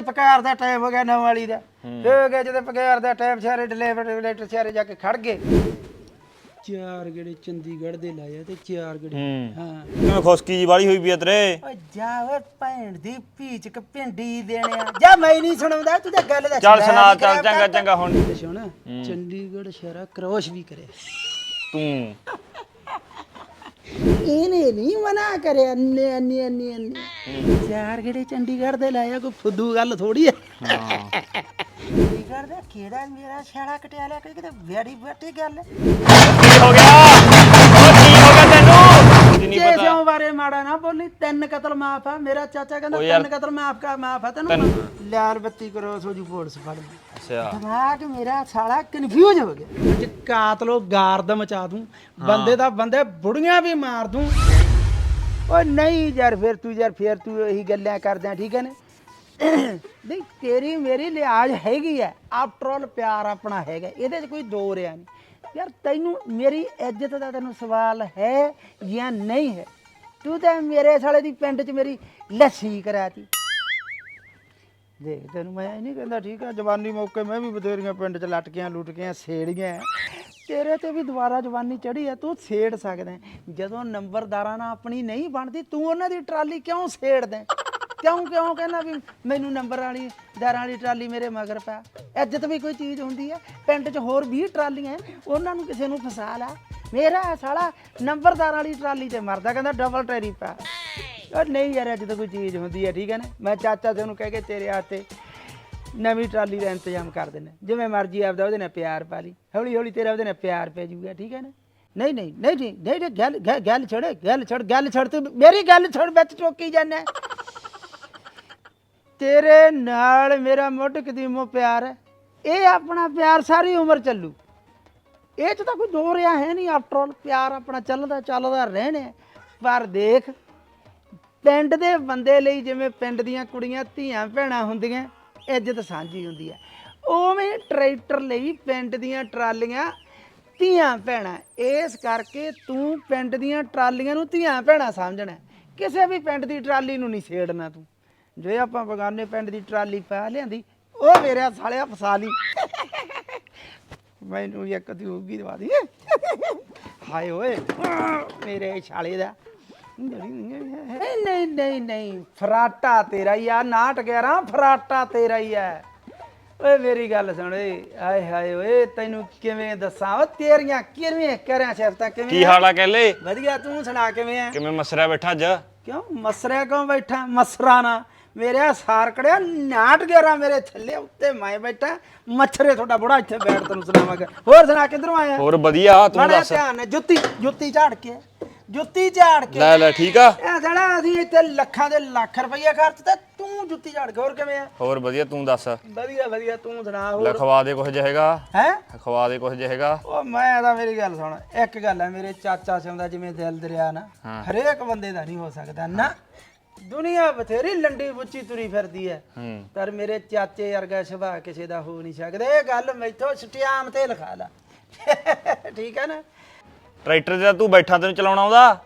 ਪਕਾਰ ਦਾ ਟਾਈਮ ਹੋ ਗਿਆ ਨਵ ਵਾਲੀ ਦਾ। ਹੋ। ਗਿਆ ਜਦੋਂ ਪਕਾਰ ਦਾ ਟਾਈਮ ਸਾਰੇ ਡਿਲੀਵਰ ਸਾਰੇ ਜਾ ਕੇ ਖੜ ਗਏ। ਚਾਰ ਗੇੜੇ ਚੰਡੀਗੜ੍ਹ ਦੇ ਲਾਇਆ ਤੇ ਚਾਰ ਗੇੜੇ। ਹੂੰ। ਹਾਂ। ਕਿਵੇਂ ਖੁਸ਼ਕੀ ਜੀ ਵਾਲੀ ਹੋਈ ਵੀ ਆ ਤੇਰੇ? ਓ ਜਾ ਓਏ ਭੈਣ ਦੀ ਭੀਚ ਕ ਪਿੰਡੀ ਦੇਣਿਆ ਜਾ ਮੈਂ ਨਹੀਂ ਸੁਣਾਉਂਦਾ ਤੂੰ ਤਾਂ ਗੱਲ ਦਾ ਚੱਲ ਸੁਣਾ ਚੱਲ ਚੰਗਾ ਚੰਗਾ ਹੁਣ। ਸੁਣ ਚੰਡੀਗੜ੍ਹ ਸ਼ਹਿਰਾ ਕ੍ਰੋਸ਼ ਵੀ ਕਰੇ ਤੂੰ। ਇਹਨੇ ਨਹੀਂ ਮਨਾ ਕਰਿਆ ਅੰਨੇ ਅੰਨੇ ਅੰਨੇ ਅੰਨੇ। ਚਾਰ ਗੇੜੇ ਚੰਡੀਗੜ੍ਹ ਦੇ ਲਾਇਆ ਕੋਈ ਫੁੱਦੂ ਗੱਲ ਥੋੜੀ ਹੈ ਚੰਡੀਗੜ੍ਹ ਦਾ ਕਿਹੜਾ ਮੇਰਾ ਛਾੜਾ ਕਟਿਆ ਲਿਆ ਕੋਈ ਕਿਤੇ ਬੜੀ ਵੱਡੀ ਗੱਲ? ਹੈ ਗਿਆ। ਹੋ ਗਿਆ। ਕੁਝ ਨਹੀਂ ਜੇ ਪਤਾ। ਸਿਉਂ ਬਾਰੇ ਮਾੜਾ ਨਾ ਬੋਲੀ ਤਿੰਨ ਕਤਲ ਮਾਫ ਆ। ਮੇਰਾ ਚਾਚਾ ਕਹਿੰਦਾ ਓ ਯਾਰ- ਤਿੰਨ ਕਤਲ ਮਾਫ ਕਾ ਮਾਫ ਆ ਤੈਨੂੰ। ਲਾਲ ਬੱਤੀ ਕਰੋ ਸੋਜੂ ਪੁਲਿਸ ਫੜ ਲਈ ਅੱਛਾ। ਦਿਮਾਗ ਮੇਰਾ ਸਾਲਾ ਕਨਫਿਊਜ਼ ਹੋ ਗਿਆ। ਕਾਤਲੋ ਗਾਰਦ ਮਚਾ ਦੂੰ। ਬੰਦੇ ਦਾ ਬੰਦੇ ਬੁੜੀਆਂ ਵੀ ਮਾਰ ਦੂੰ। ਓ ਨਹੀਂ ਯਾਰ ਫਿਰ ਤੂੰ ਯਾਰ ਫਿਰ ਤੂੰ ਇਹੀ ਗੱਲਾਂ ਕਰਦਾ ਠੀਕ ਹੈ ਨਾ? ਨਹੀਂ ਤੇਰੀ ਮੇਰੀ ਲਿਆਜ ਹੈਗੀ ਹੈ ਆਫਟਰ ਆਲ ਪਿਆਰ ਆਪਣਾ ਹੈਗਾ ਇਹਦੇ 'ਚ ਕੋਈ ਦੋ ਰਿਆ ਨਹੀਂ ਯਾਰ ਤੈਨੂੰ ਮੇਰੀ ਇੱਜ਼ਤ ਦਾ ਤੈਨੂੰ ਸਵਾਲ ਹੈ ਜਾਂ ਨਹੀਂ ਹੈ? ਤੂੰ ਤਾਂ ਮੇਰੇ ਸਾਲੇ ਦੀ ਪਿੰਡ 'ਚ ਮੇਰੀ ਲੱਸੀ ਕਰਾਤੀ। ਦੇਖ, ਤੈਨੂੰ ਮੈਂ ਇਹ ਨਹੀਂ ਕਹਿੰਦਾ, ਠੀਕ ਆ ਜਵਾਨੀ ਮੌਕੇ ਮੈਂ ਵੀ ਬਥੇਰੀਆਂ ਪਿੰਡ 'ਚ ਲਟਕੀਆਂ, ਲੁਟਕੀਆਂ, ਸੇੜੀਆਂ ਤੇਰੇ ਤੇ ਵੀ ਦੁਬਾਰਾ ਜਵਾਨੀ ਚੜੀ ਆ ਤੂੰ ਸੇੜ ਸਕਦਾ ਹੈ। ਜਦੋਂ ਨੰਬਰਦਾਰਾਂ ਨਾਲ ਆਪਣੀ ਨਹੀਂ ਬਣਦੀ, ਤੂੰ ਉਹਨਾਂ ਦੀ ਟਰਾਲੀ ਕਿਉਂ ਸੇੜਦਾ ਕਿਉਂ ਕਿਉਂ ਕਹਿੰਦਾ ਵੀ ਮੈਨੂੰ ਨੰਬਰ ਵਾਲੀ ਦਾਰਾਂ ਵਾਲੀ ਟਰਾਲੀ ਮੇਰੇ ਮਗਰ ਪਾ। ਇੱਜ਼ਤ ਵੀ ਕੋਈ ਚੀਜ਼ ਹੁੰਦੀ ਹੈ। ਪਿੰਡ 'ਚ ਹੋਰ 20 ਟਰਾਲੀਆਂ ਹੈ, ਉਹਨਾਂ ਨੂੰ ਕਿਸੇ ਨੂੰ ਫਸਾ ਲਾ। ਮੇਰਾ ਸਾਲਾ ਨੰਬਰਦਾਰ ਵਾਲੀ ਟਰਾਲੀ ਤੇ ਮਰਦਾ ਕਹਿੰਦਾ ਡਬਲ ਟੈਰੀ ਪਾ। ਉਹ ਨਹੀਂ ਯਾਰ ਅੱਜ ਤਾਂ ਕੋਈ ਚੀਜ਼ ਹੁੰਦੀ ਹੈ ਠੀਕ ਹੈ ਨਾ? ਮੈਂ ਚਾਚਾ ਤੇ ਉਹਨੂੰ ਕਹਿ ਕੇ ਤੇਰੇ ਹੱਥੇ ਨਵੀਂ ਟਰਾਲੀ ਦਾ ਇੰਤਜ਼ਾਮ ਕਰ ਦੇਣਾ ਜਿਵੇਂ ਮਰਜ਼ੀ ਆਪਦਾ ਉਹਦੇ ਨਾਲ ਪਿਆਰ ਪਾ ਲਈ। ਹੌਲੀ ਹੌਲੀ ਤੇਰਾ ਉਹਦੇ ਨਾਲ ਪਿਆਰ ਪੈ ਜਾਊਗਾ ਠੀਕ ਹੈ ਨਾ? ਨਹੀਂ ਨਹੀਂ ਨਹੀਂ ਜੀ ਨਹੀਂ ਨਹੀਂ, ਗੱਲ ਗੱਲ- ਗੱਲ ਛੱਡ ਗੱਲ ਛੱਡ ਗੱਲ ਛੱਡ ਤੂੰ ਮੇਰੀ ਗੱਲ ਛੱਡ ਵਿੱਚ ਟੋਕੀ ਜਾਂਦਾ। ਤੇਰੇ ਨਾਲ ਮੇਰਾ ਮੁੱਢ ਕਦੀਮੋ ਪਿਆਰ ਹੈ। ਇਹ ਆਪਣਾ ਪਿਆਰ ਸਾਰੀ ਉਮਰ ਚੱਲੂ। ਇਹ ਚ ਤਾਂ ਕੋਈ ਦੋ ਰਿਆ ਹੈ ਨਹੀਂ ਆਫਟਰ ਆਲ ਪਿਆਰ ਆਪਣਾ ਚੱਲਦਾ ਚੱਲਦਾ ਰਹਿਣਾ ਹੈ। ਪਰ ਦੇਖ, ਪਿੰਡ ਦੇ ਬੰਦੇ ਲਈ ਜਿਵੇਂ ਪਿੰਡ ਦੀਆਂ ਕੁੜੀਆਂ, ਧੀਆਂ, ਭੈਣਾਂ ਹੁੰਦੀਆਂ, ਇੱਜ਼ਤ ਸਾਂਝੀ ਹੁੰਦੀ ਹੈ। ਉਵੇਂ ਟਰੈਕਟਰ ਲਈ ਪਿੰਡ ਦੀਆਂ ਟਰਾਲੀਆਂ, ਧੀਆਂ, ਭੈਣਾਂ, ਇਸ ਕਰਕੇ ਤੂੰ ਪਿੰਡ ਦੀਆਂ ਟਰਾਲੀਆਂ ਨੂੰ ਧੀਆਂ, ਭੈਣਾਂ ਸਮਝਣਾ ਕਿਸੇ ਵੀ ਪਿੰਡ ਦੀ ਟਰਾਲੀ ਨੂੰ ਨਹੀਂ ਛੇੜਨਾ ਤੂੰ। ਜੇ ਆਪਾਂ ਬਗਾਨੇ ਪਿੰਡ ਦੀ ਟਰਾਲੀ ਪਾ ਲਿਆਂਦੀ ਉਹ ਮੇਰੇ ਸਾਲਿਆ ਫਸਾ ਲਈ। ਮੈਨੂੰ ਇੱਕ ਦੀ ਹੋਊਗੀ ਦਵਾ ਦੀ। ਹਾਏ ਓਏ ਮੇਰੇ ਛਾਲੇ ਦਾ। ਨਹੀਂ ਨਹੀਂ ਨਹੀਂ ਨਹੀਂ ਫਰਾਟਾ ਤੇਰਾ ਹੀ ਆ ਨਾਟ 11 ਫਰਾਟਾ ਤੇਰਾ ਹੀ ਆ। ਓਏ ਮੇਰੀ ਗੱਲ ਸੁਣ ਓਏ ਆਏ ਹਾਏ ਓਏ ਤੈਨੂੰ ਕਿਵੇਂ ਦੱਸਾਂ? ਓ ਤੇਰੀਆਂ ਕਿਵੇਂ ਕਰਿਆ ਸਿਫਤਾਂ ਕਿਵੇਂ ਕੀ? ਹਾਲ ਆ ਕਹਿਲੇ ਵਧੀਆ ਤੂੰ ਸੁਣਾ ਕਿਵੇਂ ਆ? ਕਿਵੇਂ ਮਸਰਿਆ ਬੈਠਾ ਅੱਜ? ਕਿਉਂ? ਮਸਰਿਆ ਕਿਉਂ ਬੈਠਾ? ਮਸਰਾ ਨਾ ਮੇਰੇ ਸਾਰ ਕੜਿਆ ਨਾਟ ਗੇਰਾ ਮੇਰੇ ਥੱਲੇ ਉੱਤੇ ਮੈਂ ਬੈਠਾ ਮੱਛਰੇ ਤੁਹਾਡਾ ਬੁੜਾ ਇੱਥੇ ਬੈਠ ਤੈਨੂੰ ਸੁਣਾਵਾਂਗਾ। ਹੋਰ ਸੁਣਾ ਕਿੱਧਰੋਂ ਆਇਆ? ਹੋਰ ਵਧੀਆ ਤੂੰ ਦੱਸ। ਧਿਆਨ ਨਾਲ ਜੁੱਤੀ ਜੁੱਤੀ ਝਾੜ ਕੇ ਜੁੱਤੀ ਝਾੜ ਕੇ। ਲੈ ਲੈ ਠੀਕ ਆ। ਇਹ ਜਿਹੜਾ ਅਸੀਂ ਇੱਥੇ ਲੱਖਾਂ ਦੇ ਲੱਖ ਰੁਪਈਆ ਖਰਚ ਤੇ ਤੂੰ ਜੁੱਤੀ ਝਾੜ ਕੇ ਹੋਰ ਕਿਵੇਂ ਆ? ਹੋਰ ਵਧੀਆ ਤੂੰ ਦੱਸ। ਵਧੀਆ ਵਧੀਆ ਤੂੰ ਸੁਣਾ ਹੋਰ? ਖਵਾ ਦੇ ਕੁਝ ਜਿਹਾ ਹੈ? ਖਵਾ ਦੇ ਕੁਝ ਜਿਹਾ ਉਹ ਮੈਂ ਤਾਂ ਮੇਰੀ ਗੱਲ ਸੁਣ ਇੱਕ ਗੱਲ ਹੈ ਮੇਰੇ ਚਾਚਾ ਸਿਉਂਦਾ ਜਿਵੇਂ ਦਿਲ ਦਰਿਆ ਨਾ। ਹਰੇਕ ਬੰਦੇ ਦਾ ਨਹੀਂ ਹੋ ਸਕਦਾ ਨਾ। ਦੁਨੀਆ ਬਥੇਰੀ ਲੰਡੀ ਬੁੱਚੀ ਤੁਰੀ ਫਿਰਦੀ ਹੂੰ। ਪਰ ਮੇਰੇ ਚਾਚੇ ਵਰਗਾ ਸੁਭਾਅ ਕਿਸੇ ਦਾ ਹੋ ਨਹੀਂ ਸਕਦਾ। ਇਹ ਗੱਲ ਮੈਥੋਂ ਸਟਿਆਮ ਤੇ ਲਿਖਾ ਲਾ। ਠੀਕ ਹੈ ਨਾ? ਟਰੈਕਟਰ ਤੇ ਤਾਂ ਤੂੰ ਬੈਠਾ ਤੈਨੂੰ ਚਲਾਉਣਾ ਆਉਂਦਾ?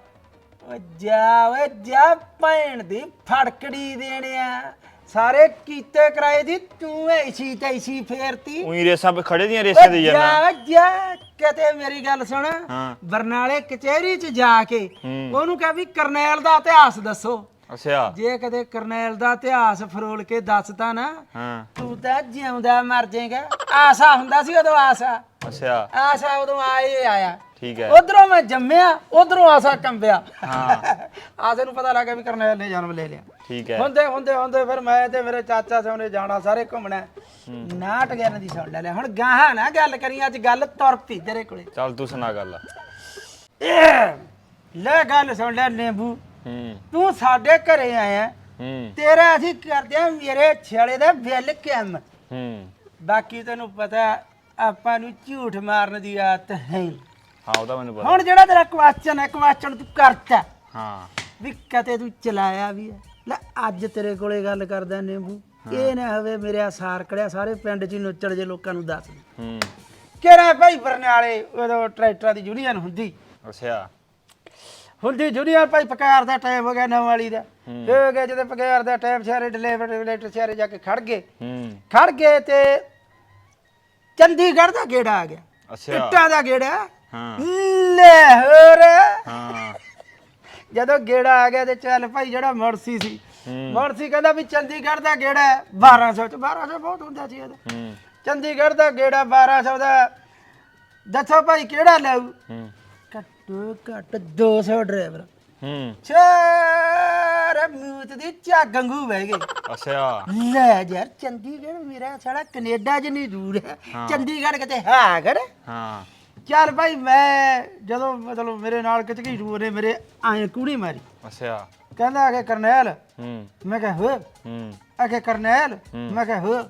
ਓ ਜਾ ਓਏ ਜਾ ਭੈਣ ਦੀ ਫੜਕੜੀ ਦੇਣਿਆ। ਸਾਰੇ ਕੀਤੇ ਕਰਾਏ ਦੀ ਤੂੰ ਐਸੀ ਤੈਸੀ ਫੇਰਤੀ। ਉਹੀ ਰੇਸਾਂ 'ਤੇ ਖੜੇ ਦੀਆਂ ਰੇਸਾਂ ਦੇ ਜਾਣਾ। ਜਾ ਜਾ ਕਿਤੇ ਮੇਰੀ ਗੱਲ ਸੁਣ। ਹਾਂ। ਬਰਨਾਲੇ ਕਚਹਿਰੀ 'ਚ ਜਾ ਕੇ। ਉਹਨੂੰ ਕਹ ਵੀ ਕਰਨੈਲ ਦਾ ਇਤਿਹਾਸ ਦੱਸੋ। ਅੱਛਾ। ਜੇ ਕਦੇ ਕਰਨੈਲ ਦਾ ਇਤਿਹਾਸ ਫਰੋਲ ਕੇ ਦੱਸਤਾ ਨਾ ਹਾਂ। ਤੂੰ ਤਾਂ ਜਿਉਂਦਾ ਮਰ ਜਾਏਗਾ। ਆਸਾ ਹੁੰਦਾ ਸੀ ਉਦੋਂ ਆਸਾ। ਅੱਛਾ। ਆਸਾ ਉਦੋਂ ਆਏ ਆਇਆ। ਠੀਕ ਹੈ। ਉਧਰੋਂ ਮੈਂ ਜੰਮਿਆ ਉਧਰੋਂ ਆਸਾ ਕੰਬਿਆ। ਹਾਂ। ਆਸੇ ਨੂੰ ਪਤਾ ਲੱਗਾ ਵੀ ਕਰਨੈਲ ਨੇ ਜਨਮ ਲੈ ਲਿਆ। ਠੀਕ ਹੈ। ਹੁੰਦੇ ਹੁੰਦੇ ਹੁੰਦੇ ਫਿਰ ਮੈਂ ਤੇ ਮੇਰੇ ਚਾਚਾ ਸਿਉਨੇ ਜਾਣਾ ਸਾਰੇ ਘੁੰਮਣਾ। ਨਾਟ ਗਿਆਨ ਦੀ ਸੁਣ ਲੈ ਹੁਣ ਗਾਹਾਂ ਨਾ ਗੱਲ ਕਰੀ ਅੱਜ ਗੱਲ ਤੁਰ ਪਈ ਤੇਰੇ ਕੋਲੇ। ਚੱਲ ਤੂੰ ਸੁਣਾ ਗੱਲ। ਲੈ ਗੱਲ ਸੁਣ ਲੈ ਨਿੰਬੂ। ਹੂੰ। ਤੂੰ ਸਾਡੇ ਘਰੇ ਆਇਆ ਹੂੰ। ਤੇਰਾ ਅਸੀਂ ਕਰਦੇ ਆ ਮੇਰੇ ਛੇਲੇ ਦਾ ਬਿੱਲ ਕਿਮ। ਹੂੰ। ਬਾਕੀ ਤੈਨੂੰ ਪਤਾ ਆਪਾਂ ਨੂੰ ਝੂਠ ਮਾਰਨ ਦੀ ਆਦਤ ਹੈ ਹੀ। ਹਾਂ ਉਹਦਾ ਮੈਨੂੰ ਪਤਾ। ਹੁਣ ਜਿਹੜਾ ਤੇਰਾ ਕੁਐਸਚਨ ਹੈ ਕੁਐਸਚਨ ਤੂੰ ਕਰਤਾ। ਹਾਂ। ਵੀ ਕਦੇ ਤੂੰ ਚਲਾਇਆ ਵੀ ਹੈ? ਲੈ ਅੱਜ ਤੇਰੇ ਕੋਲੇ ਗੱਲ ਕਰਦਾ ਨਿੰਬੂ। ਇਹ ਨਾ ਹੋਵੇ ਮੇਰੇ ਆਸਾਰ ਕੜਿਆ ਸਾਰੇ ਪਿੰਡ 'ਚ ਹੀ ਨੁੱਚੜ ਜੇ ਲੋਕਾਂ ਨੂੰ ਦੱਸ ਹੂੰ। ਕਿਹੜਾ ਭਾਈ ਬਰਨਾਲੇ ਉਦੋਂ ਟਰੈਕਟਰਾਂ ਦੀ ਯੂਨੀਅਨ ਹੁੰਦੀ? ਅੱਛਾ। ਹੁੰਦੀ ਜੁਨੀਅਰ ਭਾਈ ਪਕਾਰ ਦਾ ਟਾਈਮ ਹੋ ਗਿਆ ਨਵਾਂ ਵਾਲੀ ਦਾ। ਹੋ। ਗਿਆ ਜਦੋਂ ਪਕਾਰ ਦਾ ਟਾਈਮ ਸਾਰੇ ਡਿਲੀਵਰੀ ਲੈਟਰ ਸਾਰੇ ਜਾ ਕੇ ਖੜ ਗਏ। ਹੂੰ। ਖੜ ਗਏ ਤੇ ਚੰਡੀਗੜ੍ਹ ਦਾ ਗੇੜਾ ਆ ਗਿਆ। ਅੱਛਾ। ਇੱਟਾਂ ਦਾ ਗੇੜਾ। ਹਾਂ। ਲੈ ਹੋਰ ਹਾਂ। ਜਦੋਂ ਗੇੜਾ ਆ ਗਿਆ ਤੇ ਚੱਲ ਭਾਈ ਜਿਹੜਾ ਮੁਰਸੀ ਸੀ। ਮੁਰਸੀ ਕਹਿੰਦਾ ਵੀ ਚੰਡੀਗੜ੍ਹ ਦਾ ਗੇੜਾ ਹੈ 1200 ਚ। 1200 ਬਹੁਤ ਹੁੰਦਾ ਸੀ ਇਹਦਾ ਹੂੰ। ਚੰਡੀਗੜ੍ਹ ਦਾ ਗੇੜਾ 1200 ਦਾ। ਦੱਸੋ ਭਾਈ ਕਿਹੜਾ ਲਾਊ? ਹੂੰ। ਘੱਟੋ ਘੱਟ 200 ਡਰਾਈਵਰ। ਹੂੰ। ਚਾਰ ਮੂਤ ਦੀ ਝਾਗੰਗੂ ਬਹਿ ਗਏ। ਅੱਛਾ। ਲੈ ਯਾਰ ਚੰਡੀਗੜ੍ਹ ਮੇਰਾ ਸਾਲਾ ਕੈਨੇਡਾ ਜਿੰਨੀ ਦੂਰ ਹੈ ਚੰਡੀਗੜ੍ਹ ਕਿਤੇ ਹੈ ਕਰ ਹਾਂ। ਚੱਲ ਭਾਈ ਮੈਂ ਜਦੋਂ ਮਤਲਬ ਮੇਰੇ ਨਾਲ ਕਿਚਕੀ ਟੂਰ ਨੇ ਮੇਰੇ ਆਏ ਕੂੜੀ ਮਾਰੀ। ਅੱਛਾ। ਕਹਿੰਦਾ ਕਿ ਕਰਨੈਲ। ਹੂੰ। ਮੈਂ ਕਿਹਾ ਹੋ। ਹੂੰ। ਆਖੇ ਕਰਨੈਲ। ਮੈਂ ਕਿਹਾ ਹੋ।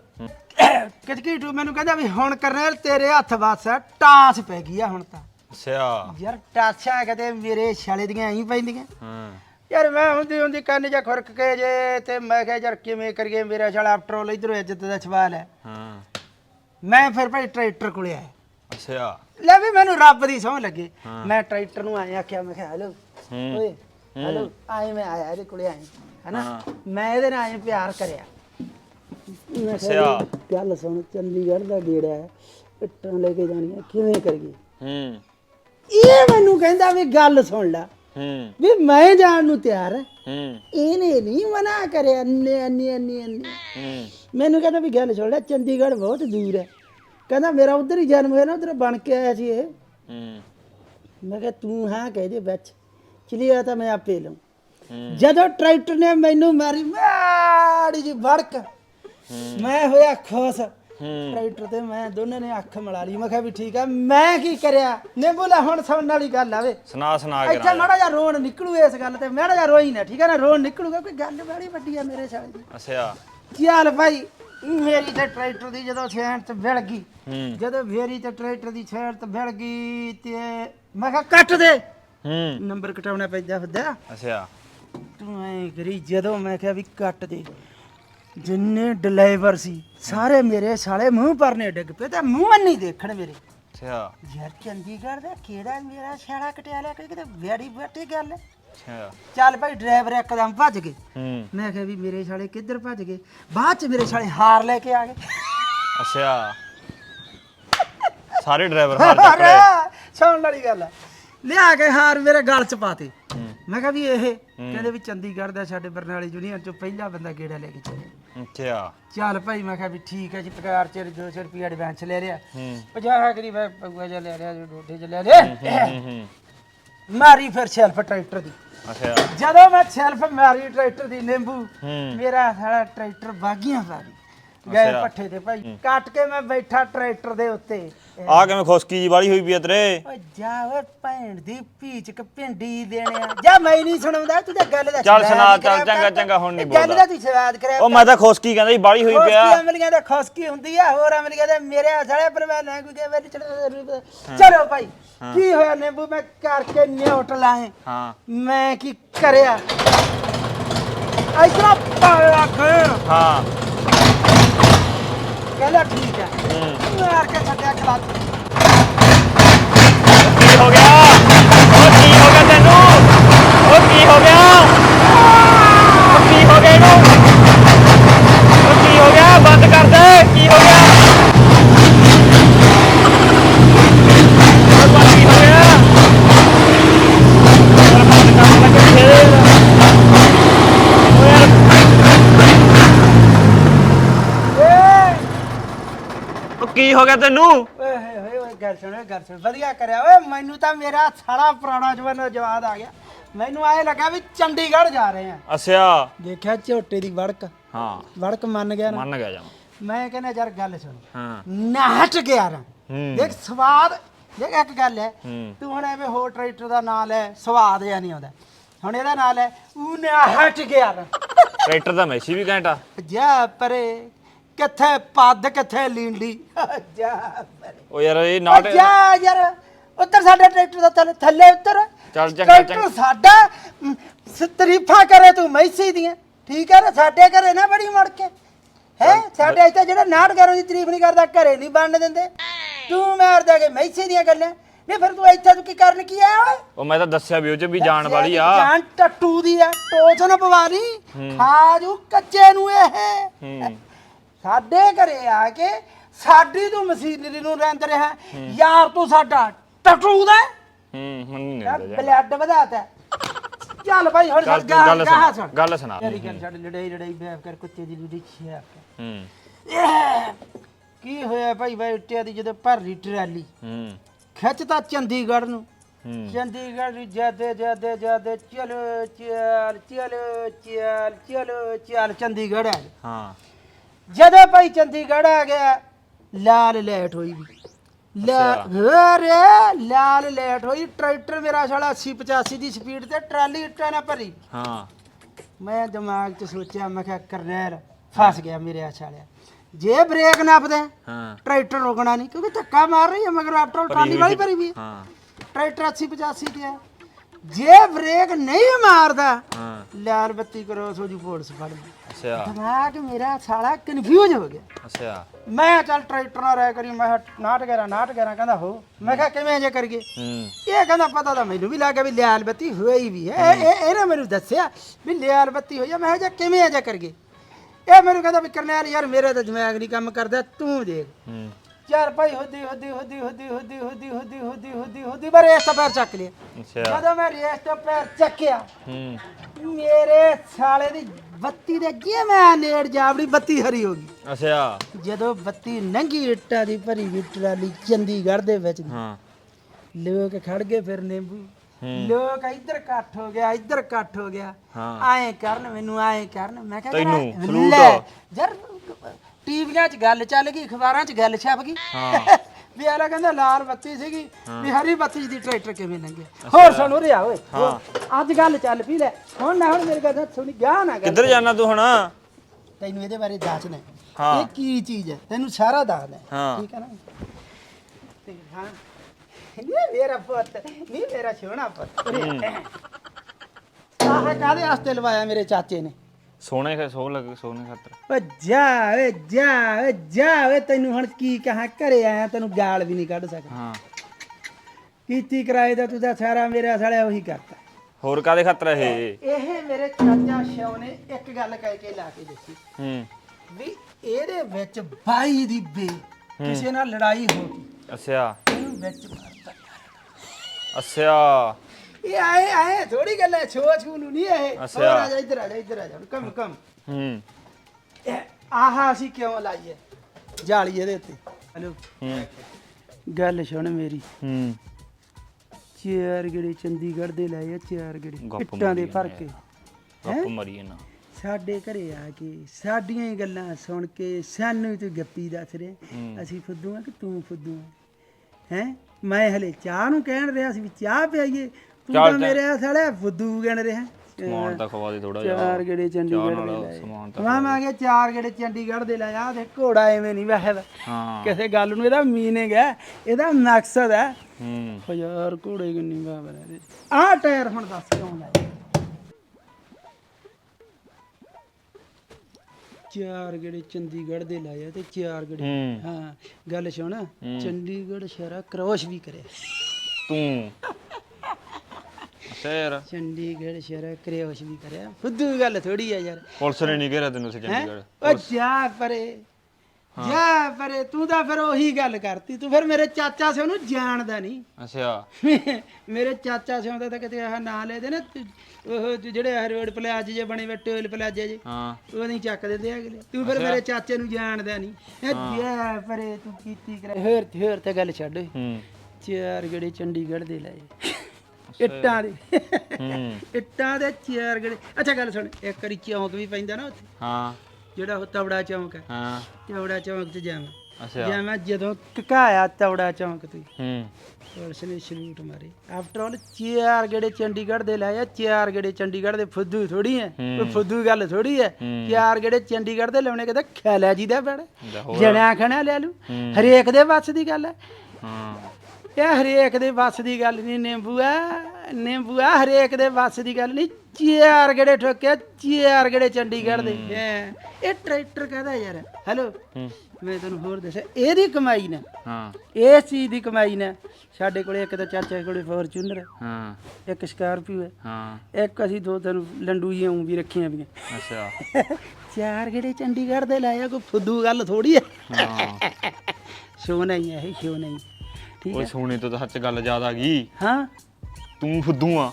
ਕਿਚਕੀ ਟੂ ਮੈਨੂੰ ਕਹਿੰਦਾ ਵੀ ਹੁਣ ਕਰਨੈਲ ਤੇਰੇ ਹੱਥ ਵੱਸ ਟਾਸ ਪੈ ਗਈ ਆ ਹੁਣ ਤਾਂ। ਅੱਛਾ। ਯਾਰ ਟਾਸਾਂ ਕਿਤੇ ਮੇਰੇ ਛਾਲੇ ਦੀਆਂ ਹੀ ਪੈਂਦੀਆਂ। ਹਾਂ। ਯਾਰ ਮੈਂ ਹੁੰਦੀ ਹੁੰਦੀ ਕੰਨ ਜਾ ਖੁਰਕ ਕੇ ਜੇ ਤੇ ਮੈਂ ਕਿਹਾ ਯਾਰ ਕਿਵੇਂ ਕਰੀਏ ਮੇਰਾ ਛਾਲਾ ਆਫਟਰ ਆਲ ਇਧਰੋਂ ਇੱਜ਼ਤ ਦਾ ਸਵਾਲ ਹੈ। ਹਾਂ। ਮੈਂ ਫਿਰ ਭਾਈ ਟਰੈਕਟਰ ਕੋਲੇ ਆਇਆ। ਅੱਛਾ। ਲੈ ਵੀ ਮੈਨੂੰ ਰੱਬ ਦੀ ਸਹੁੰ ਲੱਗੇ। ਮੈਂ ਟਰੈਕਟਰ ਨੂੰ ਆਇਆ ਆਖਿਆ ਮੈਂ ਕਿਹਾ ਹੈਲੋ ਓਏ ਹੈਲੋ ਆਏ ਮੈਂ ਆਇਆ ਇਹਦੇ ਕੋਲੇ ਆਇਆ ਹਨਾ। ਮੈਂ ਇਹਦੇ ਨਾਲ ਆਏ ਪਿਆਰ ਕਰਿਆ। ਅੱਛਾ। ਗੱਲ ਸੁਣ ਚੰਡੀਗੜ੍ਹ ਦਾ ਗੇੜਾ ਹੈ ਇੱਟਾਂ ਲੈ ਕੇ ਜਾਣੀਆਂ ਕਿਵੇਂ ਕਰੀਏ? ਹੂੰ। ਇਹ ਮੈਨੂੰ ਕਹਿੰਦਾ ਵੀ ਗੱਲ ਸੁਣ ਲੈ। ਹੂੰ। ਵੀ ਮੈਂ ਜਾਣ ਨੂੰ ਤਿਆਰ ਹਾਂ ਹੂੰ। ਇਹਨੇ ਨਹੀਂ ਮਨਾ ਕਰਿਆ ਅੰਨੇ ਅੰਨੇ ਅੰਨੇ ਅੰਨੇ ਹੂੰ। ਮੈਨੂੰ ਕਹਿੰਦਾ ਵੀ ਗੱਲ ਸੁਣ ਲੈ ਚੰਡੀਗੜ੍ਹ ਬਹੁਤ ਦੂਰ ਹੈ ਕਹਿੰਦਾ ਮੇਰਾ ਉਧਰ ਹੀ ਜਨਮ ਹੋਇਆ ਨਾ ਉਧਰ ਬਣ ਕੇ ਆਇਆ ਸੀ ਇਹ। ਹੂੰ। ਮੈਂ ਕਿਹਾ ਤੂੰ ਹਾਂ ਕਹਿ ਦੇ ਵਿੱਚ। ਚਲਿਆ ਤਾਂ ਮੈਂ ਆਪੇ ਹੂੰ। ਜਦੋਂ ਟਰੈਕਟਰ ਨੇ ਮੈਨੂੰ ਮਾਰੀ ਮਾੜੀ ਜੀ ਭੜਕ ਮੈਂ ਹੋਇਆ ਖੁਸ਼। ਟਰੈਕਟਰ ਤੇ ਮੈਂ ਦੋਨਾਂ ਨੇ ਅੱਖ ਮਿਲਾ ਲਈ। ਮੈਂ ਕਿਹਾ ਵੀ ਠੀਕ ਆ ਮੈਂ ਕੀ ਕਰਿਆ? ਨੇ ਬੋਲਾ ਹੁਣ ਸੁਣਨ ਵਾਲੀ ਗੱਲ ਆਵੇ ਸੁਣਾ ਸੁਣਾ ਕੇ ਇੱਥੇ ਮਾੜਾ ਜਿਹਾ ਰੋਣ ਨਿਕਲੂ ਇਸ ਗੱਲ ਤੇ ਮਾੜਾ ਜਿਹਾ ਰੋਈ ਨਾ ਠੀਕ ਆ ਨਾ? ਰੋਣ ਨਿਕਲੂਗਾ ਕੋਈ ਗੱਲ ਬੜੀ ਵੱਡੀ ਆ ਮੇਰੇ ਸਾਲੇ ਦੀ। ਅੱਛਾ। ਚੱਲ ਭਾਈ ਮੇਰੀ ਤੇ ਟਰੈਕਟਰ ਦੀ ਜਦੋਂ ਛੇੜ ਤੇ ਵਿਲ ਗਈ ਜਦੋਂ ਮੇਰੀ ਤੇ ਟਰੈਕਟਰ ਦੀ ਛੇੜ ਤੇ ਵਿਲ ਗਈ ਤੇ ਮੈਂ ਕਿਹਾ ਕੱਟ ਦੇ। ਹੂੰ। ਨੰਬਰ ਕਟਾਉਣਾ ਪੈਂਦਾ ਹੁੰਦਾ। ਅੱਛਾ। ਤੂੰ ਐ ਕਰੀ ਜਦੋਂ ਮੈਂ ਕਿਹਾ ਵੀ ਕੱਟ ਦੇ। ਜਿੰਨੇ ਡਰਾਈਵਰ ਸੀ ਸਾਰੇ ਮੇਰੇ ਸਾਲੇ ਮੂੰਹ ਪਰਨੇ ਡਿੱਗ ਪਏ ਤੇ ਮੂੰਹ ਨਹੀਂ ਦੇਖਣ ਮੇਰੇ। ਅੱਛਾ। ਯਾਰ ਚੰਡੀਗੜ੍ਹ ਦਾ ਕਿਹੜਾ ਮੇਰਾ ਛਾਲਾ ਕਟਿਆ ਲਿਆ ਕੋਈ ਕਿਤੇ ਬੜੀ ਵੱਡੀ ਗੱਲ ਹੈ? ਅੱਛਾ। ਚੱਲ ਭਾਈ ਡਰਾਈਵਰ ਇੱਕਦਮ ਭੱਜ ਗਏ। ਹੂੰ। ਮੈਂ ਕਿਹਾ ਵੀ ਮੇਰੇ ਸਾਲੇ ਕਿੱਧਰ ਭੱਜ ਗਏ? ਬਾਅਦ ਚ ਮੇਰੇ ਸਾਲੇ ਹਾਰ ਲੈ ਕੇ ਆ ਗਏ। ਅੱਛਾ। ਸਾਰੇ ਡਰਾਈਵਰ ਹਾਰ ਚੱਕ ਲਏ। ਸੁਣਨ ਵਾਲੀ ਗੱਲ। ਆ। ਲਿਆ ਕੇ ਹਾਰ ਮੇਰੇ ਗਲ ਚ ਪਾਤੇ। ਮੈਂ ਕਿਹਾ ਵੀ ਇਹ ਕਹਿੰਦੇ ਵੀ ਚੰਡੀਗੜ੍ਹ ਦਾ ਸਾਡੇ ਬਰਨਾਲੇ ਯੂਨੀਅਨ ਚੋਂ ਪਹਿਲਾ ਬੰਦਾ ਗੇੜਾ ਲੈ ਕੇ ਚੱਲੇ। ਅੱਛਾ। ਚੱਲ ਭਾਈ ਮੈਂ ਕਿਹਾ ਵੀ ਠੀਕ ਹੈ ਜੀ ਪਕਾਰ ਚ 200 ਰੁਪਏ ਐਡਵਾਂਸ ਲੈ ਲਿਆ। ਹੂੰ। 50 ਕਰੀ ਮੈਂ ਪਗੂਆ ਜਿਹਾ ਲੈ ਲਿਆ ਜੋ ਡੋਡੇ ਚ ਲੈ ਲਿਆ। ਮਾਰੀ ਫਿਰ ਸੈਲਫ ਟਰੈਕਟਰ ਦੀ। ਅੱਛਾ। ਜਦੋਂ ਮੈਂ ਸੈਲਫ ਮਾਰੀ ਟਰੈਕਟਰ ਦੀ ਨਿੰਬੂ ਮੇਰਾ ਸਾਰਾ ਟਰੈਕਟਰ ਬਾਗੀਆਂ ਵਾਲੀ ਗਏ। ਪੱਠੇ ਤੇ ਭਾਈ। ਕੱਟ ਕੇ ਮੈਂ ਬੈਠਾ ਟਰੈਕਟਰ ਦੇ ਉੱਤੇ। ਆ ਕਿਵੇਂ ਖੁਸ਼ਕੀ ਜੀ ਵਾਲੀ ਹੋਈ ਪਈ ਆ ਤੇਰੇ? ਓ ਜਾ ਓਏ ਭੈਣ ਦੀ ਭੀਚ ਕ ਪਿੰਡੀ ਦੇਣਿਆ ਜਾ ਮੈਂ ਨਹੀਂ ਸੁਣਾਉਂਦਾ ਤੂੰ ਤਾਂ ਗੱਲ ਦਾ ਚੱਲ ਸਵਾਦ ਸੁਣਾ, ਕਰਿਆ ਚੱਲ ਚੰਗਾ, ਕਰ। ਚੰਗਾ, ਹੁਣ ਨੀ ਗੱਲ ਬੋਲਦਾ। ਦਾ ਤੂੰ ਸਵਾਦ ਕਰਿਆ ਉਹ ਮੈਂ ਤਾਂ ਖੁਸ਼ਕੀ ਕਹਿੰਦਾ ਸੀ ਵਾਲੀ ਹੋਈ ਪਿਆ। ਖੁਸ਼ਕੀ ਅਮਲੀਆਂ ਦਾ ਖੁਸ਼ਕੀ ਹੁੰਦੀ ਆ ਹੋਰ ਅਮਲੀਆਂ ਦੇ ਮੇਰੇ ਸਾਲੇ ਪਰਿਵਾਰ ਨਾਲ ਕੋਈ ਕੇ ਵੇਲੀ ਚਲੋ ਭਾਈ ਕੀ ਹੋਇਆ ਨਿੰਬੂ? ਮੈਂ ਕਰਕੇ ਨਿਉਟ ਲਾਏ। ਹਾਂ। ਮੈਂ ਕੀ ਕਰਿਆ? ਐਸਾ ਪਾਇਆ ਕਰ ਹਾਂ ਕਹਿੰਦਾ ਠੀਕ ਹੈ ਹੂੰ ਮਾਰ ਕੇ ਕੀ ਹੋ ਗਿਆ ਉਹ ਕੀ ਹੋ ਗਿਆ ਤੈਨੂੰ ਉਹ ਕੀ ਹੋ ਗਿਆ ਉਹ ਕੀ ਹੋ ਗਿਆ ਇਹਨੂੰ ਉਹ ਕੀ ਹੋ ਗਿਆ ਬੰਦ ਕਰ ਦੇ ਕੀ ਹੋ ਗਿਆ ਉਹ ਕੀ ਹੋ ਗਿਆ ਬੰਦ ਕਰ ਲੱਗੇ ਫੇਰ ਉਹ ਯਾਰ ਉਹ ਕੀ ਹੋ ਗਿਆ ਤੈਨੂੰ? ਓਏ ਹੋਏ ਹੋਏ ਓਏ ਗੱਲ ਸੁਣ ਓਏ ਗੱਲ ਸੁਣ ਵਧੀਆ ਕਰਿਆ। ਓਏ ਮੈਨੂੰ ਤਾਂ ਮੇਰਾ ਸਾਰਾ ਪੁਰਾਣਾ ਜਵਾਨਾ ਜਵਾਦ ਆ ਗਿਆ। ਮੈਨੂੰ ਆਏ ਲੱਗਾ ਵੀ ਚੰਡੀਗੜ੍ਹ ਜਾ ਰਹੇ ਆ। ਅੱਛਾ। ਦੇਖਿਆ ਝੋਟੇ ਦੀ ਵੜਕ? ਹਾਂ। ਵੜਕ ਮੰਨ ਗਿਆ ਨਾ? ਮੰਨ ਗਿਆ ਜਾਵਾਂ ਮੈਂ ਕਹਿੰਦਾ ਯਾਰ ਗੱਲ ਸੁਣ। ਹਾਂ। ਨਾਟ ਗਿਆ ਨਾ। ਹੂੰ। ਦੇਖ ਸਵਾਦ ਦੇਖ ਇੱਕ ਗੱਲ ਹੈ ਹੂੰ। ਤੂੰ ਹੁਣ ਐਵੇਂ ਹੋਰ ਟਰੈਕਟਰ ਦਾ ਨਾਂ ਲੈ ਸਵਾਦ ਜਿਹਾ ਨਹੀਂ ਆਉਂਦਾ। ਹੁਣ ਇਹਦਾ ਨਾਂ ਲੈ ਉਹ ਨਾਟ ਗਿਆ ਨਾ। ਟਰੈਕਟਰ ਦਾ ਮੈਸੀ ਵੀ ਘੈਂਟਾ ਜਾ ਪਰੇ। ਕਿੱਥੇ ਪੱਦ ਕਿੱਥੇ ਲੀਂਡੀ? ਜਾ ਯਾਰ ਇਹ ਨਾਟ ਜਾ ਯਾਰ ਉੱਤਰ ਸਾਡੇ ਟਰੈਕਟਰ ਦਾ ਥੱਲੇ ਥੱਲੇ ਉੱਤਰ। ਚੱਲ ਚੰਗਾ, ਟਰੈਕਟਰ ਚੰਗਾ। ਸਾਡਾ ਤਾਰੀਫਾਂ ਕਰੇ ਤੂੰ ਮੈਸੀ ਦੀਆਂ। ਠੀਕ ਹੈ ਨਾ? ਸਾਡੇ ਘਰੇ ਨਾ ਬੜੀ ਮੜ ਕੇ। ਹੈ? ਸਾਡੇ ਇੱਥੇ ਜਿਹੜਾ ਨਾਟਕਾਰਾਂ ਦੀ ਤਾਰੀਫ ਨਹੀਂ ਕਰਦਾ ਘਰੇ ਨਹੀਂ ਬਣਨ ਦਿੰਦੇ। ਤੂੰ ਮਾਰਦਾ ਕਿ ਮੈਸੀ ਦੀਆਂ ਗੱਲਾਂ। ਨਹੀਂ ਫਿਰ ਤੂੰ ਇੱਥੇ ਤੂੰ ਕੀ ਕਰਨ ਕੀ ਆਇਆ ਓਏ? ਉਹ ਮੈਂ ਤਾਂ ਦੱਸਿਆ ਵੀ ਉਹ ਚ ਵੀ ਜਾਣ ਵਾਲੀ ਆ। ਜਾਨ ਟੱਟੂ ਦੀ ਆ। ਟੋਚ ਨਾ ਪਵਾ ਲਈ ਖਾ ਜੂ ਕੱਚੇ ਨੂੰ ਇਹ। ਹੂੰ। ਸਾਡੇ ਘਰੇ ਆ ਕੇ ਸਾਡੀ ਤੂੰ ਮਸੀਨਰੀ ਨੂੰ ਰਹਿੰਦ ਰਿਹਾ। ਯਾਰ ਤੂੰ ਸਾਡਾ ਟੱਟੂ ਦਾ ਹੂੰ ਹੁਣ ਨਹੀਂ ਜਾਣ। ਬਲੱਡ ਵਧਾਤਾ ਚੱਲ ਭਾਈ ਹੁਣ ਚੱਲ ਗੱਲ ਤੂੰ ਗੱਲ ਸੁਣਾ ਗੱਲ ਸੁਣਾ। ਤੇਰੀ ਗੱਲ ਛੱਡ ਲੜਾਈ ਲੜਾਈ ਬੈਫ ਕਰ ਕੁੱਤੇ ਦੀ ਲੁੜੀ ਛਿਆ ਹੂੰ। ਕੀ ਹੋਇਆ ਭਾਈ ਭਾਈ ਉੱਟਿਆ ਦੀ ਜਦੋਂ ਭਰੀ ਟਰਾਲੀ। ਹੂੰ। ਖਿੱਚਤਾ ਚੰਡੀਗੜ੍ਹ ਨੂੰ। ਹੂੰ। ਚੰਡੀਗੜ੍ਹ ਜਾਦੇ ਜਾਦੇ ਜਾਦੇ ਚਲੋ ਚੱਲ ਚਲੋ ਚੱਲ ਚਲੋ ਚੱਲ ਚੰਡੀਗੜ੍ਹ ਆ। ਗਏ। ਹਾਂ। ਜਦੋਂ ਭਾਈ ਚੰਡੀਗੜ੍ਹ ਆ ਗਿਆ ਲਾਲ ਲੈਟ ਹੋਈ ਵੀ। ਹੋਰੇ ਲਾਲ ਲੈਟ ਹੋਈ। ਟਰੈਕਟਰ ਮੇਰਾ ਸਾਲਾ 80 85 ਦੀ ਸਪੀਡ ਤੇ ਟਰਾਲੀ ਇੱਟਾਂ ਨਾਲ ਭਰੀ। ਹਾਂ। ਮੈਂ ਦਿਮਾਗ 'ਚ ਸੋਚਿਆ ਮੈਂ ਕਿਹਾ ਕਰਨੈਲ ਫਸ ਗਿਆ ਮੇਰੇ ਆਛਾਲਿਆ ਜੇ ਬ੍ਰੇਕ ਨੱਪਦੇ ਹਾਂ। ਟਰੈਕਟਰ ਰੁਕਣਾ ਨਹੀਂ ਕਿਉਂਕਿ ਧੱਕਾ ਮਾਰ ਰਹੀ ਹੈ ਮਗਰ ਆਫਟਰ ਟਰਾਲੀ ਵਾਲੀ ਭਰੀ ਵੀ। ਹੈ। ਹਾਂ ਟਰੈਕਟਰ 80 85 ਤੇ ਹੈ ਜੇ ਬ੍ਰੇਕ ਨਹੀਂ ਮਾਰਦਾ ਹਾਂ ਲਾਲ ਬੱਤੀ ਕਰੋਸ ਹੋ ਜੂ ਪੁਲਿਸ ਫੜ ਲਈ। ਅੱਛਾ। ਦਿਮਾਗ ਮੇਰਾ ਸਾਲਾ ਕਨਫਿਊਜ਼ ਹੋ ਗਿਆ। ਅੱਛਾ। ਮੈਂ ਚੱਲ ਟਰੈਕਟਰ ਨਾਲ ਰਹਿ ਕਰੀ ਮੈਂ ਕਿਹਾ ਨਾਟ ਕਰਾਂ ਨਾਟ ਕਰਾਂ ਕਹਿੰਦਾ ਹੋ। ਮੈਂ ਕਿਹਾ ਕਿਵੇਂ ਜੇ ਕਰੀਏ? ਹੂੰ। ਇਹ ਕਹਿੰਦਾ ਪਤਾ ਤਾਂ ਮੈਨੂੰ ਵੀ ਲੱਗ ਗਿਆ ਵੀ ਲਿਆਲ ਬੱਤੀ ਹੋਈ ਵੀ ਹੈ। ਇਹ ਇਹ- ਇਹਨੇ ਮੈਨੂੰ ਦੱਸਿਆ ਵੀ ਲਿਆਲ ਬੱਤੀ ਹੋਈ ਆ ਮੈਂ ਕਿਹਾ ਜੇ ਕਿਵੇਂ ਜੇ ਕਰੀਏ? ਇਹ ਮੈਨੂੰ ਕਹਿੰਦਾ ਵੀ ਕਰਨੈਲ ਯਾਰ ਮੇਰੇ ਤਾਂ ਦਿਮਾਗ ਨਹੀਂ ਕੰਮ ਕਰਦਾ ਤੂੰ ਦੇਖ। ਹੂੰ। ਯਾਰ ਭਾਈ ਹੁੱਦੀ ਹੁੱਦੀ ਹੁੱਦੀ ਹੁੱਦੀ ਹੁੱਦੀ ਹੁੱਦੀ ਹੁੱਦੀ ਹੁੱਦੀ ਹੁੱਦੀ ਹੁੱਦੀ ਮੈਂ ਰੇਸ ਤੋਂ ਪੈਰ ਚੱਕ ਲਿਆ ਅੱਛਾ ਜਦੋਂ ਮੈਂ ਰੇਸ ਤੋਂ ਪੈਰ ਚੱਕਿਆ ਹੂੰ ਮੇਰੇ ਸਾਲੇ ਦੀ ਬੱਤੀ ਦੇ ਅੱਗੇ ਮੈਂ ਨੇੜ ਜਾਵੜੀ ਬੱਤੀ ਹਰੀ ਹੋ ਗਈ ਅੱਛਾ ਜਦੋਂ ਬੱਤੀ ਨੰਗੀ ਇੱਟਾਂ ਦੀ ਭਰੀ ਵੀ ਟਰਾਲੀ ਚੰਡੀਗੜ੍ਹ ਦੇ ਵਿੱਚ ਹਾਂ ਲੋਕ ਖੜ ਗਏ ਫਿਰ ਨਿੰਬੂ ਲੋਕ ਇੱਧਰ ਇਕੱਠ ਹੋ ਗਿਆ ਇੱਧਰ ਇਕੱਠ ਹੋ ਗਿਆ ਹਾਂ ਆਏ ਕਰਨ ਮੈਨੂੰ ਆਏ ਕਰਨ ਮੈਂ ਕਿਹਾ ਤੈਨੂੰ, ਕਰਾਂ- ਸਲੂਟ। ਟੀਵੀਆਂ 'ਚ ਗੱਲ ਚੱਲ ਗਈ ਅਖਬਾਰਾਂ 'ਚ ਗੱਲ ਛਪ ਗਈ। ਹਾਂ। ਵੀ ਆਲਾ ਕਹਿੰਦਾ ਲਾਲ ਬੱਤੀ ਸੀਗੀ ਵੀ ਹਰੀ ਬੱਤੀ ਦੀ ਟਰੈਕਟਰ ਕਿਵੇਂ ਲੰਘਿਆ ਹੋਰ ਸੁਣ ਉਰੇ ਆ ਓਏ ਹਾਂ। ਅੱਜ ਗੱਲ ਚੱਲ ਪਈ ਲੈ ਹੁਣ ਨਾ ਹੁਣ ਮੇਰੇ ਗੱਲ ਸੁਣੀ ਗਿਆ ਨਾ ਗੱਲ। ਕਿੱਧਰ ਜਾਣਾ ਤੂੰ ਹੁਣ? ਤੈਨੂੰ ਇਹਦੇ ਬਾਰੇ ਦੱਸਣਾ ਹਾਂ। ਇਹ ਕੀ ਚੀਜ਼ ਹੈ? ਤੈਨੂੰ ਸਾਰਾ ਦੱਸਣਾ। ਠੀਕ ਹੈ ਨਾ? ਤੇ ਹਾਂ। ਨਹੀਂ ਮੇਰਾ ਪੁੱਤ ਨਹੀਂ ਮੇਰਾ ਸੋਹਣਾ ਪੁੱਤ। ਆਹ ਕਾਦੇ ਵਾਸਤੇ ਲਵਾਇਆ ਮੇਰੇ ਚਾਚੇ ਨੇ? ਸੋਹਣੇ ਖੇ ਸੋਹ ਲੱਗ ਸੋਹਣੇ ਖਾਤਰ। ਓ ਜਾ ਓਏ ਜਾ ਓਏ ਜਾ ਓਏ ਤੈਨੂੰ ਹੁਣ ਕੀ ਕਹਾਂ ਘਰੇ ਆਇਆ ਤੈਨੂੰ ਗਾਲ ਵੀ ਨਹੀਂ ਕੱਢ ਸਕਦਾ। ਹਾਂ। ਕੀਤੀ ਕਿਰਾਏ ਦਾ ਤੂੰ ਤਾਂ ਸਾਰਾ ਮੇਰੇ ਸਾਲਿਆ ਉਹੀ ਕਰਤਾ। ਹੋਰ ਕਾਦੇ ਖਾਤਰ ਇਹ? ਇਹ ਮੇਰੇ ਚਾਚਾ ਸ਼ਿਓ ਨੇ ਇੱਕ ਗੱਲ ਕਹਿ ਕੇ ਲਾ ਕੇ ਦੱਸੀ ਹੂੰ। ਵੀ ਇਹਦੇ ਵਿੱਚ ਬਾਈ ਦੀ ਬੇ ਕਿਸੇ ਨਾਲ ਲੜਾਈ ਹੋ ਗਈ। ਅੱਛਾ। ਇਹਨੂੰ ਵਿੱਚ ਮਾਰਤਾ। ਅੱਛਾ। ਇਹ ਆਏ ਆਏ ਥੋੜੀ ਗੱਲ ਹੈ ਛੋ ਛੂ ਨੂੰ ਨਹੀਂ ਇਹ ਅੱਛਾ। ਹੋਰ ਆ ਜਾ ਇੱਧਰ ਆ ਜਾ ਇੱਧਰ ਆ ਜਾ ਕਮ ਕਮ ਹੂੰ ਇਹ ਆਹਾ ਅਸੀਂ ਕਿਉਂ ਲਾਈਏ ਜਾਲੀ ਇਹਦੇ ਉੱਤੇ ਹਲੋ ਹੂੰ ਗੱਲ ਸੁਣ ਮੇਰੀ ਹੂੰ ਚਾਰ ਗੜੇ ਚੰਡੀਗੜ੍ਹ ਦੇ ਲਾਏ ਆ ਚਾਰ ਗੜੇ ਗੱਪ ਇੱਟਾਂ ਦੇ ਮਾਰੀ ਫ਼ਰਕ ਜਾਂਦੇ ਗੱਪ ਮਰੀ ਨਾ ਸਾਡੇ ਘਰੇ ਆ ਕੇ ਸਾਡੀਆਂ ਹੀ ਗੱਲਾਂ ਸੁਣ ਕੇ ਸਾਨੂੰ ਹੀ ਤੂੰ ਗੱਪੀ ਦੱਸ ਰਿਹਾ। ਅਸੀਂ ਫੁੱਦੂ ਆ ਕਿ ਤੂੰ ਫੁੱਦੂ ਹੈ? ਮੈਂ ਹਲੇ ਚਾਹ ਨੂੰ ਕਹਿਣ ਰਿਹਾ ਸੀ ਵੀ ਚਾਹ ਪਿਆਈਏ। ਤੂੰ। ਮੇਰੇ ਸਾਲੇ ਫੁੱਦੂ ਕਹਿਣ ਰਿਹਾ ਸਮਾਨ ਤਾਂ ਖਵਾ ਦੇ ਥੋੜਾ ਜਿਹਾ। ਚਾਰ ਗੇੜੇ ਚੰਡੀਗੜ੍ਹ ਦੇ ਸਮਾਨ ਤਾਂ ਮੈਂ ਮੰਗੇ ਚਾਰ ਗੇੜੇ ਚੰਡੀਗੜ੍ਹ ਦੇ ਲਾਇਆ ਤੇ ਘੋੜਾ ਐਵੇਂ ਨਹੀਂ ਵਹਿਦਾ। ਹਾਂ। ਕਿਸੇ ਗੱਲ ਨੂੰ ਇਹਦਾ ਮੀਨਿੰਗ ਹੈ ਇਹਦਾ ਮਕਸਦ ਹੈ। ਹੂੰ। ਯਾਰ ਘੋੜੇ ਕਿੰਨੀ ਬਾਬਰ ਹੈ ਆਹ ਟਾਇਰ ਹੁਣ ਦੱਸ ਕਿਉਂ ਲਾਇਆ ਚਾਰ ਗੇੜੇ ਚੰਡੀਗੜ੍ਹ ਦੇ ਲਾਇਆ ਤੇ ਚਾਰ ਗੇੜੇ ਹੂੰ। ਹਾਂ ਗੱਲ ਸੁਣ। ਚੰਡੀਗੜ੍ਹ ਸ਼ਹਿਰਾ ਕ੍ਰੋਸ ਵੀ ਕਰਿਆ। ਤੂੰ। ਸ਼ੇਰ ਚੰਡੀਗੜ੍ਹ ਸ਼ਹਿਰਾ ਕ੍ਰੋਸ ਵੀ ਕਰਿਆ। ਫੁੱਦੂ ਗੱਲ ਥੋੜੀ ਆ ਯਾਰ। ਪੁਲਿਸ ਨੇ ਨਹੀਂ ਘੇਰਿਆ ਤੈਨੂੰ ਸੇ? ਚੰਡੀਗੜ੍ਹ? ਓ ਜਾ ਪਰੇ। ਜਾ ਪਰੇ। ਤੂੰ ਤਾਂ ਫਿਰ ਉਹੀ ਗੱਲ ਕਰਤੀ। ਤੂੰ ਫਿਰ ਮੇਰੇ ਚਾਚਾ ਸੇ ਉਹਨੂੰ ਜਾਣਦਾ ਨਹੀਂ ਅੱਛਾ। ਮੇਰੇ ਚਾਚਾ ਸੇ ਹੁੰਦਾ ਤਾਂ ਕਿਤੇ ਆਹ ਨਾਂ ਲੈ ਦੇ ਨਾ। ਤੂੰ- ਉਹ ਜਿਹੜੇ ਆਹ ਰੋਡ ਪਲਾਜ ਜੇ ਬਣੇ ਵੇ ਟੋਲ ਪਲਾਜੇ ਜੇ ਹਾਂ। ਉਹ ਨਹੀਂ ਚੱਕ ਦਿੰਦੇ ਅਗਲੇ ਤੂੰ ਫਿਰ ਮੇਰੇ ਚਾਚੇ ਨੂੰ ਜਾਣਦਾ ਨਹੀਂ ਇਹ ਜਾ ਪਰੇ। ਤੂੰ ਕੀਤੀ ਕਰ ਹੋਰ ਹੋਰ ਤੇ ਗੱਲ ਛੱਡ। ਹੂੰ। ਚਾਰ ਗੜੇ ਚੰਡੀਗੜ੍ਹ ਦੇ ਲਾਏ ਇੱਟਾਂ ਦੇ। ਹੂੰ। ਇੱਟਾਂ ਦੇ ਚਾਰ ਗੜੇ। ਅੱਛਾ ਗੱਲ ਸੁਣ ਇੱਕ ਵਾਰੀ ਚੌਂਕ ਵੀ ਪੈਂਦਾ ਨਾ ਉੱਥੇ। ਹਾਂ। ਜਿਹੜਾ ਉਹ ਤਵੜਾ ਚੌਂਕ ਹੈ। ਹਾਂ। ਤਵੜਾ ਚੌਂਕ 'ਚ ਜਾਵਾਂ। ਅੱਛਾ। ਜਾਵਾਂ ਜਦੋਂ ਕਕਾਇਆ ਤਵੜਾ ਚੌਂਕ ਤੇ। ਹੂੰ। ਪੁਲਿਸ ਨੇ ਸਲੂਟ ਮਾਰੇ। ਆਫਟਰ ਆਲ ਚਾਰ ਗੇੜੇ ਚੰਡੀਗੜ੍ਹ ਦੇ ਲਾਇਆ। ਚਾਰ ਗੇੜੇ ਚੰਡੀਗੜ੍ਹ ਦੇ ਫੁੱਦੂ ਥੋੜੀ ਹੈ। ਕੋਈ ਫੁੱਦੂ ਗੱਲ ਥੋੜੀ ਹੈ। ਚਾਰ ਗੇੜੇ ਚੰਡੀਗੜ੍ਹ ਦੇ ਲਾਉਣੇ ਕਿਤੇ ਖਿਆਲਿਆ ਜੀ ਦਾ ਬੜ। ਜਣਿਆ ਖਣਿਆ ਲੈ ਲੂ ਹਰੇਕ ਦੇ ਵੱਸ ਦੀ ਗੱਲ ਹੈ। ਹਾਂ। ਇਹ ਹਰੇਕ ਦੇ ਵੱਸ ਦੀ ਗੱਲ ਨਹੀਂ ਨਿੰਬੂਆ ਨਿੰਬੂਆ ਹਰੇਕ ਦੇ ਵੱਸ ਦੀ ਗੱਲ ਨਹੀਂ ਚਾਰ ਗੜੇ ਠੋਕਿਆ ਚਾਰ ਗੜੇ ਚੰਡੀਗੜ੍ਹ ਦੇ। ਇਹ ਟਰੈਕਟਰ ਕਹਦਾ ਯਾਰ? ਹੈਲੋ? ਮੈਂ ਤੈਨੂੰ ਹੋਰ ਦੱਸਿਆ ਇਹਦੀ ਕਮਾਈ ਨੇ। ਹਾਂ। ਇਸ ਚੀਜ਼ ਦੀ ਕਮਾਈ ਨੇ ਸਾਡੇ ਕੋਲੇ ਇੱਕ ਤਾਂ ਚਾਚੇ ਕੋਲੇ ਫੋਰਚੂਨਰ ਹੈ ਹਾਂ। ਇੱਕ ਸਕਾਰਪੀਓ ਹੈ ਹਾਂ। ਇੱਕ ਅਸੀਂ ਦੋ ਤਿੰਨ ਲੰਡੂ ਜੀਆਂ ਊਂ ਵੀ ਰੱਖੀਆਂ ਵੀ ਅੱਛਾ। ਚਾਰ ਗੜੇ ਚੰਡੀਗੜ੍ਹ ਦੇ ਲਾਇਆ ਕੋਈ ਫੁੱਦੂ ਗੱਲ ਥੋੜੀ ਹੈ ਹਾਂ। ਸ਼ੋ ਨਹੀਂ ਹੈ ਇਹ ਸ਼ੋ ਨਹੀਂ। ਠੀਕ ਓਏ ਹੈ। ਸੋਨੇ ਤੋਂ ਤਾਂ ਸੱਚ ਗੱਲ ਆ ਗਈ। ਹਾਂ। ਤੂੰ ਫੁੱਦੂ ਆ।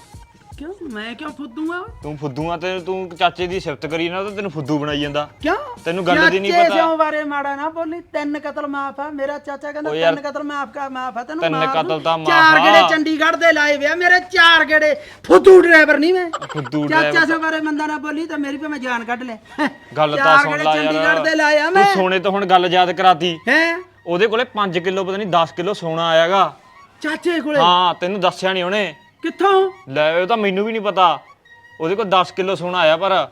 ਕਿਉਂ? ਮੈਂ ਕਿਉਂ ਫੁੱਦੂ ਆ? ਤੂੰ ਫੁੱਦੂ ਆ ਤੇ ਤੂੰ ਚਾਚੇ ਦੀ ਸਿਫਤ ਕਰੀ ਨਾ ਤਾਂ ਤੈਨੂੰ ਫੁੱਦੂ ਬਣਾਈ ਜਾਂਦਾ। ਕਿਉਂ? ਤੈਨੂੰ ਗੱਲ ਦੀ ਨਹੀਂ ਚਾਚੇ ਪਤਾ। ਸਿਉਂ ਬਾਰੇ ਮਾੜਾ ਨਾ ਬੋਲੀ। ਤਿੰਨ ਕਤਲ ਮਾਫ ਆ। ਮੇਰਾ ਚਾਚਾ ਕਹਿੰਦਾ ਓ ਯਾਰ, ਤਿੰਨ ਕਤਲ ਮਾਫ ਕਾ ਮਾਫ ਆ। ਤੈਨੂੰ ਤਿੰਨ ਮਾਫ਼ ਕਤਲ ਨੂੰ। ਤਾਂ ਮਾਫ਼ ਚਾਰ ਆ। ਗੇੜੇ ਚੰਡੀਗੜ੍ਹ ਦੇ ਲਾਏ ਵੇ ਆ, ਮੇਰੇ ਚਾਰ ਗੇੜੇ। ਫੁੱਦੂ ਡਰਾਈਵਰ ਨਹੀਂ ਮੈਂ। ਫੁੱਦੂ ਚਾਚਾ ਸਿਉਂ ਬਾਰੇ ਮੰਦਾ ਨਾ ਬੋਲੀ ਤਾਂ ਮੇਰੀ ਮੈਂ ਜਾਨ ਕੱਢ ਲੈ। ਗੱਲ ਤਾਂ ਚਾਰ ਸੁਣ ਗੇੜੇ ਲੈ ਚੰਡੀਗੜ੍ਹ ਦੇ ਲਾਇਆ ਯਾਰ ਮੈਂ। ਤੂੰ ਸੋਨੇ ਤੋਂ ਹੁਣ ਗੱਲ ਯਾਦ ਕਰਾਤੀ। ਹੈ? ਉਹਦੇ ਕੋਲੇ 5 ਕਿਲੋ ਪਤਾ ਨਹੀਂ 10 ਕਿਲੋ ਸੋਨਾ ਆਇਆਗਾ। ਚਾਚੇ ਕੋਲੇ? ਹਾਂ ਤੈਨੂੰ ਦੱਸਿਆ ਨਹੀਂ ਉਹਨੇ। ਕਿੱਥੋਂ? ਲੈ ਉਹ ਤਾਂ ਮੈਨੂੰ ਵੀ ਨਹੀਂ ਪਤਾ। ਉਹਦੇ ਕੋਲ 10 ਕਿਲੋ ਸੋਨਾ ਆਇਆ ਪਰ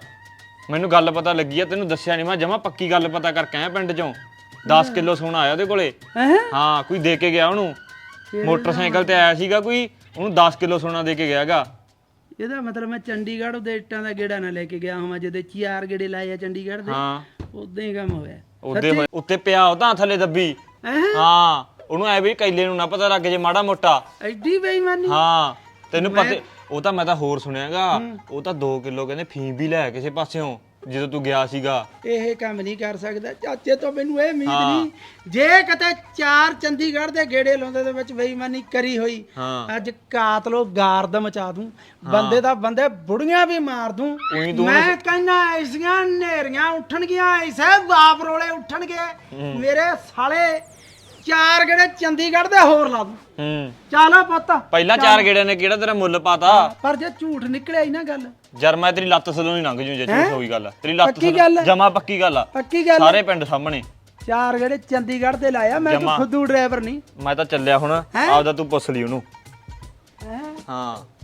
ਮੈਨੂੰ ਗੱਲ ਪਤਾ ਲੱਗੀ ਆ ਤੈਨੂੰ ਦੱਸਿਆ ਨਹੀਂ ਮੈਂ ਜਮਾ ਪੱਕੀ ਗੱਲ ਪਤਾ ਕਰਕੇ ਆਇਆ ਪਿੰਡ ਚੋਂ। 10 ਕਿਲੋ ਸੋਨਾ ਆਇਆ ਉਹਦੇ ਕੋਲੇ। ਹੈ? ਹਾਂ ਕੋਈ ਦੇ ਕੇ ਗਿਆ ਉਹਨੂੰ। ਮੋਟਰਸਾਈਕਲ ਤੇ ਆਇਆ ਸੀਗਾ ਕੋਈ ਉਹਨੂੰ 10 ਕਿਲੋ ਸੋਨਾ ਦੇ ਕੇ ਗਿਆਗਾ। ਇਹਦਾ ਮਤਲਬ ਮੈਂ ਚੰਡੀਗੜ੍ਹ ਉਹਦੇ ਇੱਟਾਂ ਦਾ ਗੇੜਾ ਨਾ ਲੈ ਕੇ ਗਿਆ ਹਾਂ ਜਿਹਦੇ ਚਾਰ ਗੇੜੇ ਲਾਏ ਆ ਚੰਡੀਗੜ੍ਹ ਦੇ। ਹਾਂ। ਉਦਾਂ ਹੀ ਕੰਮ ਹੋਇਆ। ਉਹਦੇ ਹੋਏ ਉੱਤੇ ਪਿਆ ਉਹ ਤਾਂ ਥੱਲੇ ਦੱਬੀ। ਹੈ? ਹਾਂ ਉਹਨੂੰ ਐ ਵੀ ਕੈਲੇ ਨੂੰ ਨਾ ਪਤਾ ਲੱਗ ਜੇ ਮਾੜਾ ਮੋਟਾ। ਐਡੀ ਬੇਈਮਾਨੀ। ਹਾਂ ਤੈਨੂੰ ਪਤਾ ਉਹ ਤਾਂ ਮੈਂ ਤਾਂ ਹੋਰ ਸੁਣਿਆਗਾ ਉਹ ਤਾਂ 2 ਕਿਲੋ ਕਹਿੰਦੇ ਫੀਮ ਵੀ ਲੈ ਕਿਸੇ ਪਾਸਿਓਂ। ਜਦੋਂ ਤੂੰ ਗਿਆ ਸੀਗਾ। ਇਹ ਕੰਮ ਨਹੀਂ ਕਰ ਸਕਦਾ। ਚਾਚੇ ਤੋਂ ਮੈਨੂੰ ਇਹ ਉਮੀਦ ਹਾਂ। ਨਹੀਂ। ਜੇ ਕਿਤੇ ਚਾਰ ਚੰਡੀਗੜ੍ਹ ਦੇ ਗੇੜੇ ਲਾਉਂਦੇ ਦੇ ਵਿੱਚ ਬੇਈਮਾਨੀ ਕਰੀ ਹੋਈ ਹਾਂ। ਅੱਜ ਕਾਤਲੋ ਗਾਰਦ ਮਚਾ ਦੂੰ। ਬੰਦੇ ਦਾ ਬੰਦੇ ਬੁੜੀਆਂ ਵੀ ਮਾਰ ਦੂੰ। ਉਹੀ ਤੂੰ ਮੈਂ ਕਹਿੰਦਾ ਐਸੀਆਂ ਨੇਰੀਆਂ ਉੱਠਣਗੀਆਂ ਐਸੇ ਬਾਪ ਰੋਲੇ ਉੱਠਣਗੇ। ਮੇਰੇ ਸਾਲੇ ਚਾਰ ਗੇੜੇ ਚੰਡੀਗੜ੍ਹ ਦੇ ਹੋਰ ਲਾ ਦੂੰ। ਹੂੰ। ਚਾਲਾ ਪੁੱਤ। ਪਹਿਲਾਂ ਚਾਰ ਗੇੜਿਆਂ ਨੇ ਕਿਹੜਾ ਤੇਰਾ ਮੁੱਲ ਪਾਤਾ? ਪਰ ਜੇ ਝੂਠ ਨਿਕਲਿਆ ਹੀ ਨਾ ਗੱਲ। ਜਰ ਮੈਂ ਤੇਰੀ ਲੱਤ ਸਲੋਂ ਹੀ ਲੰਘ ਜੂ ਜੇ ਝੂਠ ਹੋਈ ਗੱਲ ਤੇਰੀ ਲੱਤ ਪੱਕੀ ਗੱਲ ਹੈ? ਜਮਾ ਪੱਕੀ ਗੱਲ ਆ। ਪੱਕੀ ਗੱਲ ਸਾਰੇ ਪਿੰਡ ਸਾਹਮਣੇ। ਚਾਰ ਗੇੜੇ ਚੰਡੀਗੜ੍ਹ ਦੇ ਲਾਇਆ ਮੈਂ ਤਾਂ ਜਮਾਂ। ਖੁੱਦੂ ਡਰਾਈਵਰ ਨਹੀਂ। ਮੈਂ ਤਾਂ ਚੱਲਿਆ ਹੁਣ। ਆਪਦਾ ਤੂੰ ਪੁੱਛ ਲਈ ਉਹਨੂੰ। ਹੈਂ? ਹਾਂ।